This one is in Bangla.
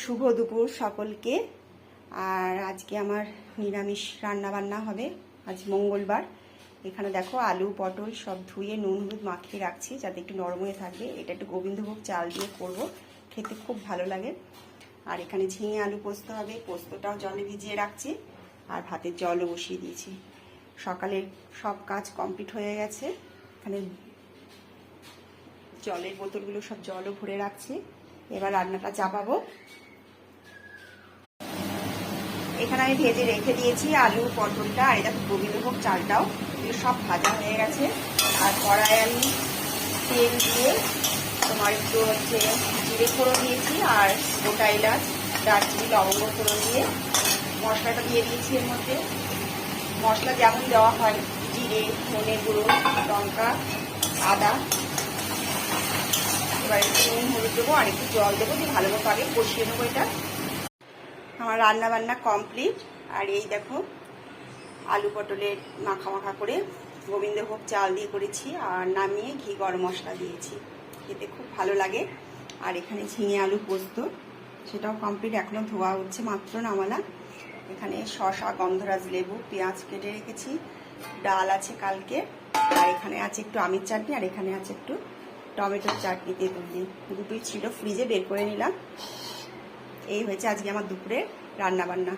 শুভ দুপুর সকলকে। আর আজকে আমার নিরামিষ রান্না বান্না হবে। আজ মঙ্গলবার। এখানে দেখো আলু, পটল সব ধুয়ে নুন হলুদ মাখিয়ে রাখছি যাতে একটু নরম হয়ে থাকবে এটা একটু গোবিন্দভোগ চাল দিয়ে করব। খেতে খুব ভালো লাগে। আর এখানে ঝিঙে আলু পোস্ত হবে। পোস্তটাও জলে ভিজিয়ে রাখছি। আর ভাতের জলও বসিয়ে দিয়েছি। সকালের সব কাজ কমপ্লিট হয়ে গেছে। এখানে জলের বোতলগুলো সব জলও ভরে রাখছি। এবার রান্নাটা চাপাবো। এখানে আমি ভেজে রেখে দিয়েছি আলু, পটলটা আর এটা গোবিন্দভোগ চালটাও। এগুলো সব ভাজা হয়ে গেছে। আর কড়াই আমি তেল দিয়ে তোমার একটু হচ্ছে জিরে ফোড়ন দিয়েছি আর গোটা এলাচ, দারচিনি, লবঙ্গ ফোড়ন দিয়ে মশলাটা দিয়ে দিয়েছি এর মধ্যে। মশলা যেমন দেওয়া হয়, জিরে, ধনে গুঁড়ো, লঙ্কা, আদা। এবার একটু নুন, হলুদ দেবো আর একটু জল দেবো, দিয়ে ভালোভাবে আগে কষিয়ে নেব এটা। আমার রান্না বান্না কমপ্লিট। আর এই দেখো, আলু পটলের মাখা মাখা করে গোবিন্দভোগ চাল দিয়ে করেছি আর নামিয়ে ঘি গরম মশলা দিয়েছি। খেতে খুব ভালো লাগে। আর এখানে ঝিঙে আলু পোস্ত, সেটাও কমপ্লিট। এখনও ধোয়া হচ্ছে, মাত্র নামালাম। এখানে শশা গন্ধরাজ লেবু, পেঁয়াজ কেটে রেখেছি। ডাল আছে কালকে। আর এখানে আছে একটু আমির চাটনি, আর এখানে আছে একটু টমেটোর চাটনি দিয়ে। দুটোই ছিল, ফ্রিজে বের করে নিলাম। এই হয়েছে আজকে আমার দুপুরে রান্না বান্না